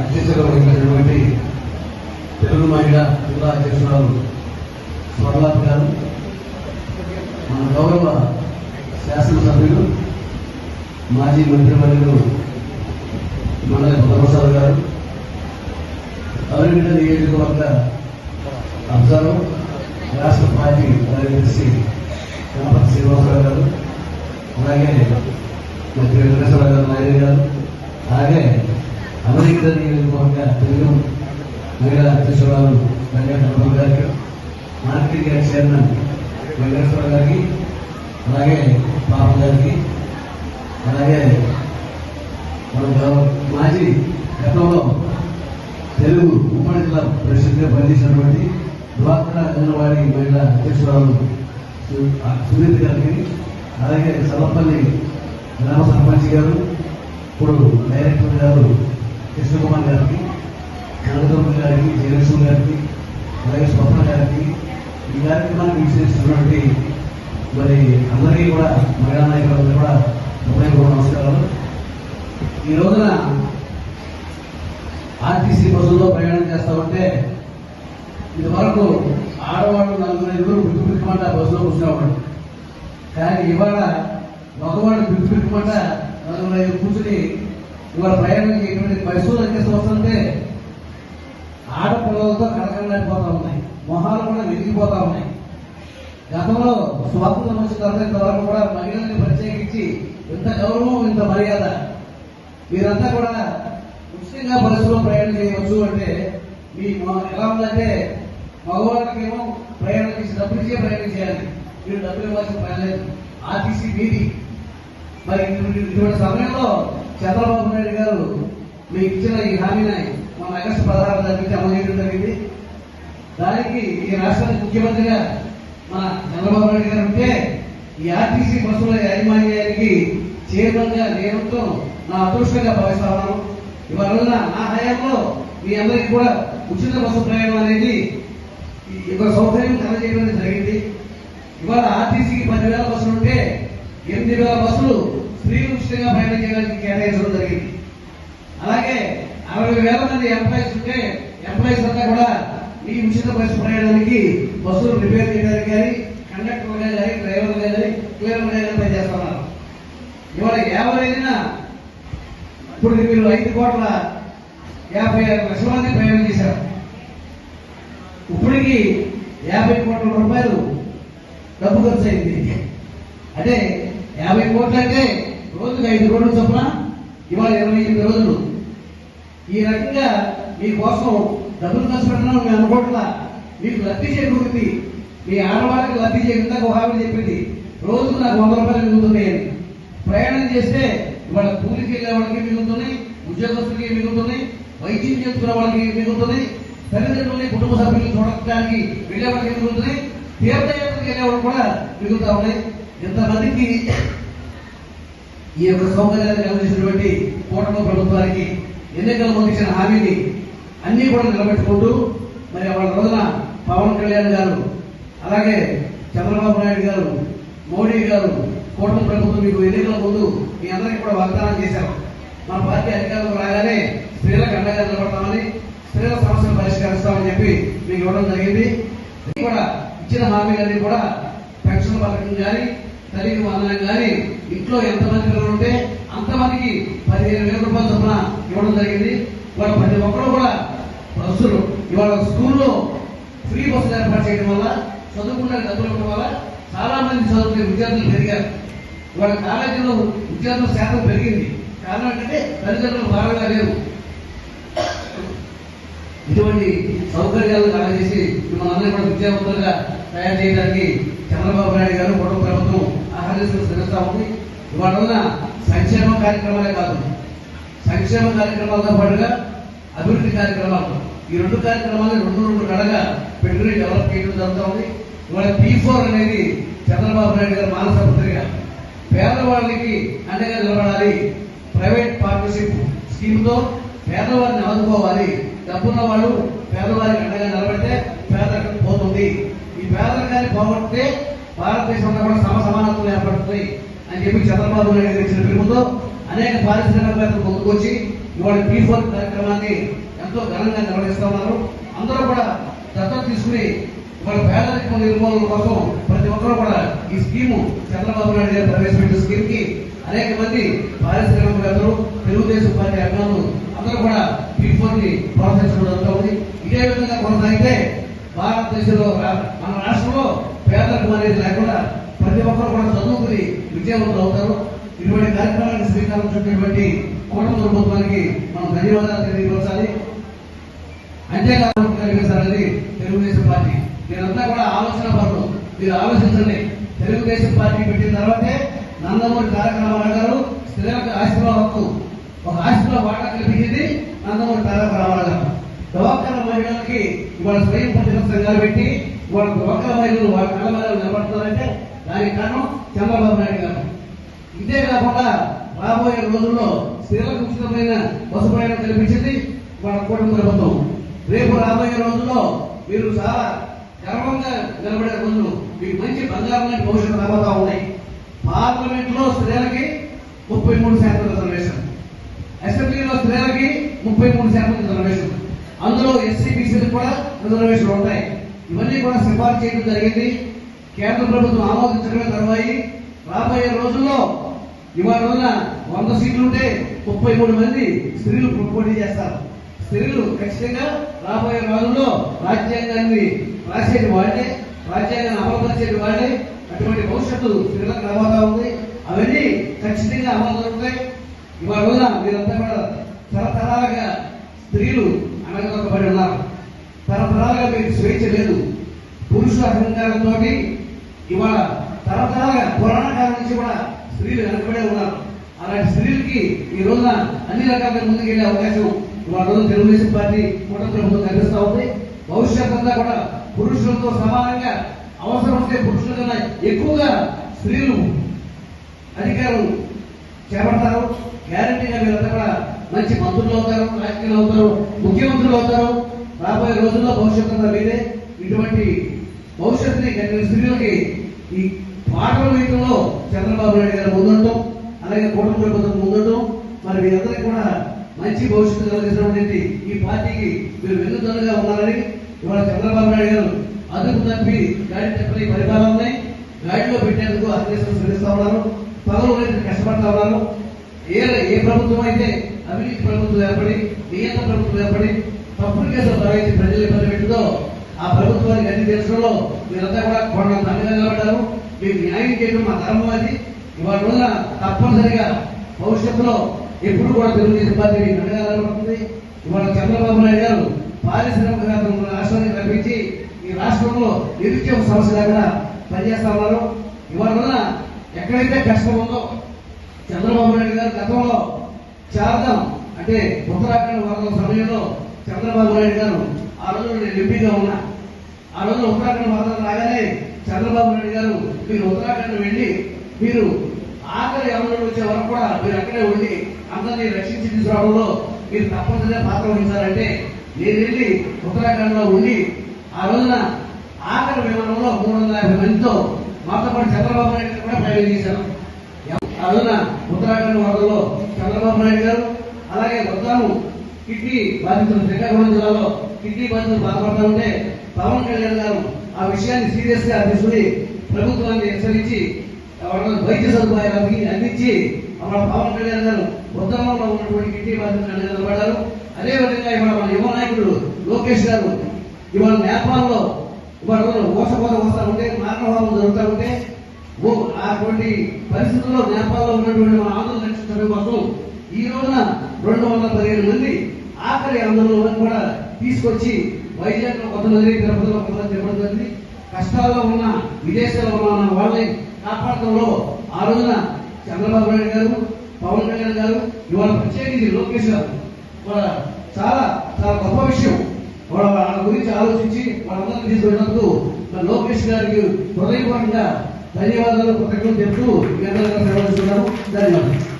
అధ్యక్షత వహించినటువంటి తెలుగు మహిళ జిల్లా అధ్యక్షురాలు స్వర్లాప్ గారు మన గౌరవ శాసనసభ్యులు మాజీ మంత్రివర్యులు మండలి భద్రప్రసాద్ గారు అవినీతి నియోజకవర్గ అబ్జర్వ్ రాష్ట్ర పార్టీ కార్యదర్శి గణపతి శ్రీనివాసరావు గారు అలాగే మంత్రి వెంకటేశ్వర గారు నాయుడు గారు అలాగే అమెరికా నియోజకవర్గ తెలుగు మహిళా అధ్యక్షురాలు వెంకటరమణ గారికి మార్కెట్ యార్డ్ చైర్మన్ వెంకటేశ్వర గారికి అలాగే పాప గారికి అలాగే మన మాజీ గతంలో తెలుగు ఉమ్మడి జిల్లా పరిషత్గా పనిచేసినటువంటి డ్వాక్రా అంగన్వాడీ మహిళా అధ్యక్షురాలు సు- సునీత గారికి అలాగే సలపల్లి గ్రామ సర్పంచ్ గారు ఇప్పుడు డైరెక్టర్ గారు కృష్ణకుమార్ గారికి కనకదుర్గ గారికి జయలక్ష్మి గారికి అలాగే స్వప్న గారికి ఈ కార్యక్రమానికి విశేషిస్తున్నటువంటి మరి అందరికీ కూడా మహిళా నాయకులందరూ కూడా హృదయపూర్వక నమస్కారాలు. ఈ రోజున ఆర్టీసీ బస్సుల్లో ప్రయాణం చేస్తామంటే ఉంటే ఇదివరకు ఆడవాళ్ళు నలుగురు ఐదుగురు పిక్కు పిక్కుమంట బస్సులో కూర్చునేవాడు కానీ ఇవాళ మగవాళ్ళు పిక్కు పిక్కుమంట నలుగురు ఐదు కూర్చుని ఇవాళ ప్రయాణం చేయటువంటి పరిశోధన ఎక్కేసి వస్తుంటే ఆడపిల్లలతో కడకలాడిపోతా ఉన్నాయి. మొహాలు కూడా వెలిగిపోతా ఉన్నాయి. గతంలో స్వాతంత్రం వచ్చిన తర్వాత ఇంతవరకు కూడా మహిళల్ని ప్రత్యేకించి ఇంత గౌరవం ఇంత మర్యాద మీరంతా కూడా ముఖ్యంగా బస్సులో ప్రయాణం చేయవచ్చు అంటే మీ ఎలా ఉందంటే మగవాళ్ళకేమో ప్రయాణం చేసి డబ్బులు ఇచ్చే ప్రయాణం చేయాలి. మీరు డబ్బులు ఇవ్వాల్సిన పని లేదు. ఆర్టీసీ మీది మరి ఇటువంటి సమయంలో చంద్రబాబు నాయుడు గారు మీకు ఇచ్చిన ఈ హామీని మన ఆగస్టు పదహారు తారీఖు అమలు చేయడం జరిగింది. దానికి ఈ రాష్ట్రానికి ముఖ్యమంత్రిగా మన చంద్రబాబు నాయుడు గారు ఉంటే ఈ ఆర్టీసీ బస్సుల యాజమాన్యానికి చైర్మన్గా నేనుతో నా అదృష్టంగా భావిస్తా ఉన్నాను ఇవాళ నా హయాంలో మీ అందరికీ కూడా ఉచిత బస్సు ప్రయాణం అనేది ఈ సౌకర్యం కలగజేయడం జరిగింది. ఇవాళ ఆర్టీసీకి పదివేల బస్సులు ఉంటే ఎనిమిది వేల బస్సులు స్త్రీలు ఉచితంగా ప్రయాణం చేయడానికి కేటాయించడం జరిగింది. అలాగే అరవై వేల మంది ఎంప్లాయీస్ ఉంటే ఎంప్లాయీస్ అంతా కూడా ఈ ఉచిత బస్సు ప్రయాణానికి బస్సులు రిపేర్ చేయడానికి కానీ కండక్టర్లుగా కానీ డ్రైవర్లుగా కానీ క్లీనర్లుగా కానీ పనిచేస్తున్నారు. ఇవాళ ఎవరైనా ఇప్పుడు మీరు ఐదు కోట్ల యాభై ఆరు లక్షల మంది ప్రయాణం చేశారు. ఇప్పటికి యాభై కోట్ల రూపాయలు డబ్బు ఖర్చు అయింది. అంటే యాభై కోట్లు అంటే రోజుకి ఐదు రోజులు చొప్పున ఇవాళ ఇరవై ఎనిమిది రోజులు. ఈ రకంగా మీకోసం డబ్బులు ఖర్చు పెట్టడం మేము అనుకోవట్లా మీకు లబ్ధి చేకూరింది మీ ఆడవాళ్ళకి లబ్ధి చేయకుండా ఒక ఆవిడ చెప్పింది. రోజు నాకు వంద రూపాయలు మిగులుతున్నాయి అని. ప్రయాణం చేస్తే ఇవాళ కూలికి వెళ్ళే వాళ్ళకి మిగులుతున్నాయి ఉద్యోగస్తులకి మిగులుతున్నాయి వైద్యం చేసుకునే వాళ్ళకి మిగులుతున్నాయి తల్లిదండ్రులని కుటుంబ సభ్యులు చూడటానికి వెళ్ళే వాళ్ళకి మిగులుతున్నాయి. తీర్థయాత్రకి వెళ్ళే కూడా మిగులుతా ఉన్నాయి ఇంతమందికి ఈ యొక్క సౌకర్యాన్ని కలిగించినటువంటి కూటమి ప్రభుత్వానికి ఎన్నికల ముందు ఇచ్చిన హామీని అన్ని కూడా నిలబెట్టుకుంటూ మరి వాళ్ళ రోజున పవన్ కళ్యాణ్ గారు అలాగే చంద్రబాబు నాయుడు గారు మోడీ గారు కూటమి ప్రభుత్వం మీకు ఎన్నికల ముందు మీ అందరికీ కూడా వాగ్దానం చేశారు. మన పార్టీ అధికారంలో రాగానే స్త్రీలకు అండగా నిలబడతామని స్త్రీల సమస్యలు పరిష్కరిస్తామని చెప్పి మీకు ఇవ్వడం జరిగింది. కూడా ఇచ్చిన హామీలన్నీ కూడా పెన్షన్ పథకం కానీ తల్లికి వందనం కానీ ఇంట్లో ఎంతమంది పిల్లలు ఉంటే అంతమందికి పదిహేను వేల రూపాయల చొప్పున ఇవ్వడం జరిగింది. వాడు ప్రతి ఒక్కరు కూడా బస్సులు ఇవాళ స్కూల్లో ఫ్రీ బస్సులు ఏర్పాటు చేయడం వల్ల చదువుకున్న డబ్బులు ఇవ్వడం వల్ల చాలా మంది చదువుకునే విద్యార్థులు పెరిగారు. ఇవాళ కాలేజీలో విద్యార్థుల శాతం పెరిగింది. కారణం ఏంటంటే తల్లిదండ్రులు బాగా లేరు. ఇటువంటి సౌకర్యాలు కలగజేసి మిమ్మల్ని అందరూ కూడా విద్యావంతులుగా తయారు చేయడానికి చంద్రబాబు నాయుడు గారు కుటుంబ ప్రభుత్వం ఆహ్వానిస్తూ శ్రమిస్తా ఉంది. ఇవాళ సంక్షేమ కార్యక్రమాలే కాదు సంక్షేమ కార్యక్రమాలతో పాటుగా అభివృద్ధి కార్యక్రమాలు. ఈ రెండు కార్యక్రమాలు రెండు రెండు కడగా పెట్టుకుని డెవలప్ చేయడం జరుగుతూ ఉంది. ఇవాళ పీ ఫోర్ అనేది చంద్రబాబు నాయుడు గారు మానస పత్రిక. పేదవాళ్ళకి అండగా నిలబడాలి. ప్రైవేట్ పార్ట్నర్షిప్ స్కీమ్తో పేదవారిని ఆదుకోవాలి. డబ్బున్న వాళ్ళు పేదవారికి అండగా నిలబడితే పేదరికం పోతుంది. ఈ పేదరికాన్ని పోగొట్టే భారతదేశంలో కూడా సమ సమానత్వం ఏర్పడుతుంది అని చెప్పి చంద్రబాబు నాయుడు గారు ఇచ్చిన పిలుపుతో అనేక పారిశ్రామికవేత్తలు ముందుకొచ్చి ఇవాళ పీ ఫోర్ కార్యక్రమాన్ని ఎంతో ఘనంగా నిర్వహిస్తూ ఉన్నారు అందరూ కూడా దత్తత తీసుకుని మన పేదరికం నిర్మూలన కోసం ప్రతి ఒక్కరూ కూడా ఈ స్కీము చంద్రబాబు నాయుడు గారు ప్రవేశపెట్టిన స్కీమ్కి అనేక మంది పారిశ్రామికవేత్తలు తెలుగుదేశం పార్టీ అభిమానులు అందరూ కూడా పీ ని ప్రోత్సహించడం జరుగుతుంది ఇదే విధంగా కొనసాగితే భారతదేశంలో మన రాష్ట్రంలో పేదరికం అనేది లేకుండా ప్రతి ఒక్కరు కూడా చదువుకుని విజయవంతులు అవుతారు. ఇటువంటి కార్యక్రమానికి శ్రీకారం చుట్టినటువంటి కూటమి ప్రభుత్వానికి మనం ధన్యవాదాలు తెలియపరచాలి. అంతేకాదు తెలుగుదేశం పార్టీ. మీరంతా కూడా ఆలోచన పరులు. మీరు ఆలోచించండి. తెలుగుదేశం పార్టీ పెట్టిన తర్వాతే నందమూరి తారక రామారావు గారు స్త్రీలకు ఆస్తిలో హక్కు. ఒక ఆస్తిలో వాటా కల్పించింది నందమూరి తారక రామారావు గారు. దవాఖాన మహిళలకి ఇవాళ స్వయం ప్రతిపక్ష సంఘాలు పెట్టి ఇవాళ దవాఖాన మహిళలు వాళ్ళ కళ్ళ మహిళలు నిలబడుతున్నారంటే దానికి కారణం చంద్రబాబు నాయుడు గారు. ఇదే కాకుండా రాబోయే రోజుల్లో స్త్రీలకు ఉచితమైన బస్సు ప్రయాణం కల్పించింది వాళ్ళ కూటమి ప్రభుత్వం రేపు రాబోయే రోజుల్లో మీరు చాలా గర్వంగా నిలబడే రోజులు మీకు మంచి బంగారం భవిష్యత్ భవిష్యత్తు రాబోతా ఉన్నాయి పార్లమెంట్లో స్త్రీలకి ముప్పై మూడు శాతం రిజర్వేషన్. అసెంబ్లీలో స్త్రీలకి ముప్పై మూడు శాతం రిజర్వేషన్. అందులో ఎస్సీ బీసీలకు కూడా రిజర్వేషన్ ఉంటాయి. ఇవన్నీ కూడా సిఫార్సు చేయడం జరిగింది. కేంద్ర ప్రభుత్వం ఆమోదించడమే తర్వాయి. రాబోయే రోజుల్లో ఇవాళ వంద సీట్లు ఉంటే ముప్పై మూడు మంది స్త్రీలు పోటీ చేస్తారు. స్త్రీలు ఖచ్చితంగా రాబోయే రోజుల్లో రాజ్యాంగాన్ని రాసేది వాళ్ళే రాజ్యాంగాన్ని అమలుపరిచేది వాళ్ళే. అటువంటి భవిష్యత్తు స్త్రీలకు రాబోతా ఉంది. అవన్నీ ఖచ్చితంగా అమలు జరుగుతాయి. ఇవాళ రోజున మీరంతా కూడా తరతరాలుగా స్త్రీలు అనగదొక్కబడి ఉన్నారు. తరతరాలుగా మీకు స్వేచ్ఛ లేదు. పురుషుల అహంకారంతో ఇవాళ తరతరాలుగా పురాణ కాలం నుంచి కూడా స్త్రీలు వెనకబడే ఉన్నారు. అలాంటి స్త్రీలకి ఈ రోజున అన్ని రకాలుగా ముందుకెళ్ళే అవకాశం ఇవాళ రోజు తెలుగుదేశం పార్టీ కూడా ప్రభుత్వం కల్పిస్తా ఉంది. భవిష్యత్ అంతా కూడా పురుషులతో సమానంగా అవసరం ఉంటే పురుషుల కన్నా ఎక్కువగా స్త్రీలు అధికారం చేపడతారు. గ్యారంటీగా వీళ్ళంతా కూడా మంచి మంత్రులు అవుతారు రాజకీయాలు అవుతారు ముఖ్యమంత్రులు అవుతారు. రాబోయే రోజుల్లో భవిష్యత్తు అంతా మీదే ఇటువంటి భవిష్యత్తుని కలిగిన స్త్రీలకి ఈ పాటల వీటిలో చంద్రబాబు నాయుడు గారు ముందుంటాం అలాగే కూటమి ప్రభుత్వం ముందుండటం మరి మీరందరికీ కూడా మంచి భవిష్యత్తు కలిగినటువంటి ఈ పార్టీకి మీరు వెన్నుదన్నుగా ఉన్నారని ఇవాళ చంద్రబాబు నాయుడు గారు అదుపు తప్పి గాడి తప్పని పరిపాలనని గాడిలో పెట్టేందుకు ఆదేశాలు శ్రమిస్తా ఉన్నారు. పగలు కష్టపడతా ఉన్నారు. ఏ ఏ ప్రభుత్వం అయితే అవినీతి ప్రభుత్వం ఏర్పడి నియంత ప్రభుత్వం ఏర్పడి తప్పుడు కేసులు బరాయించి ప్రజలు ఇబ్బంది పెట్టిందో ఆ ప్రభుత్వానికి అన్ని దేశంలో మీరంతా కూడా కొండ దండగా నిలబడ్డారు. మీరు న్యాయం చేయడం మా ధర్మం అది. ఇవాళ రోజున తప్పనిసరిగా భవిష్యత్తులో ఎప్పుడు కూడా తెలుగుదేశం పార్టీ నడగాలనుకుంటుంది ఇవాళ చంద్రబాబు నాయుడు గారు పారిశ్రామికవేత్తలను మన రాష్ట్రానికి రప్పించి ఈ రాష్ట్రంలో నిరుద్యోగ సమస్య లేకుండా పనిచేస్తా ఉన్నారు. ఇవాళ రోజున ఎక్కడైతే కష్టం ఉందో చంద్రబాబు నాయుడు గారు గతంలో చారదం అంటే ఉత్తరాఖండ్ వరద సమయంలో చంద్రబాబు నాయుడు గారు ఆ రోజు నేను ఎంపీగా ఉన్నా. ఆ రోజు ఉత్తరాఖండ్ మాత్రం రాగానే చంద్రబాబు నాయుడు గారు మీరు ఉత్తరాఖండ్ వెళ్ళి మీరు ఆఖరి అమలు వచ్చే వరకు కూడా మీరు అక్కడే ఉండి అందరినీ రక్షించి తీసుకురావడంలో మీరు తప్పనిసరిగా పాత్ర వహించాలంటే నేను వెళ్ళి ఉత్తరాఖండ్లో ఉండి ఆ రోజున ఆఖరి విమానంలో మూడు వందల యాభై మందితో మాతో పాటు చంద్రబాబు నాయుడు గారు కూడా ప్రయాణం చేశాను. ఆ రోజున ఉత్తరాఖండ్ వరదలో చంద్రబాబు నాయుడు గారు అలాగే వద్దాము కిడ్నీ బాధితులు శ్రీకాకుళం జిల్లాలో కిడ్నీ బాధితులు బాధపడతా ఉంటే పవన్ కళ్యాణ్ గారు ఆ విషయాన్ని సీరియస్గా తీసుకుని ప్రభుత్వాన్ని హెచ్చరించి వైద్య సదుపాయాలు అందించి మన పవన్ కళ్యాణ్ గారు ఉత్తమంలో ఉన్నటువంటి కిట్టి బాధ్యతలు నిలబడ్డారు. అదే విధంగా ఇవాళ మన యువ నాయకుడు లోకేష్ గారు ఇవాళ నేపాల్లో ఇవాళ ఊసపోత వస్తా ఉంటే మారణభావం జరుగుతూ ఉంటే అటువంటి పరిస్థితుల్లో నేపాల్లో ఉన్నటువంటి మన ఆందోళన రక్షించడం కోసం ఈ రోజున రెండు వందల పదిహేను మంది ఆఖరి ఆందోళన కూడా తీసుకొచ్చి వైజాగ్లో కొంతమంది తిరుపతిలో కొంతమంది తిరుపతి కష్టాల్లో ఉన్న విదేశాల్లో ఉన్న వాళ్ళని కాపాడటంలో ఆ రోజున చంద్రబాబు నాయుడు గారు పవన్ కళ్యాణ్ గారు ఇవాళ ప్రత్యేకించి లోకేష్ గారు వాళ్ళ చాలా చాలా గొప్ప విషయం. వాళ్ళ వాళ్ళ గురించి ఆలోచించి వాళ్ళందరినీ తీసుకున్నందుకు లోకేష్ గారికి హృదయపూర్వకంగా ధన్యవాదాలు కృతజ్ఞతలు చెప్తూ మీ అందరికీ ధన్యవాదాలు.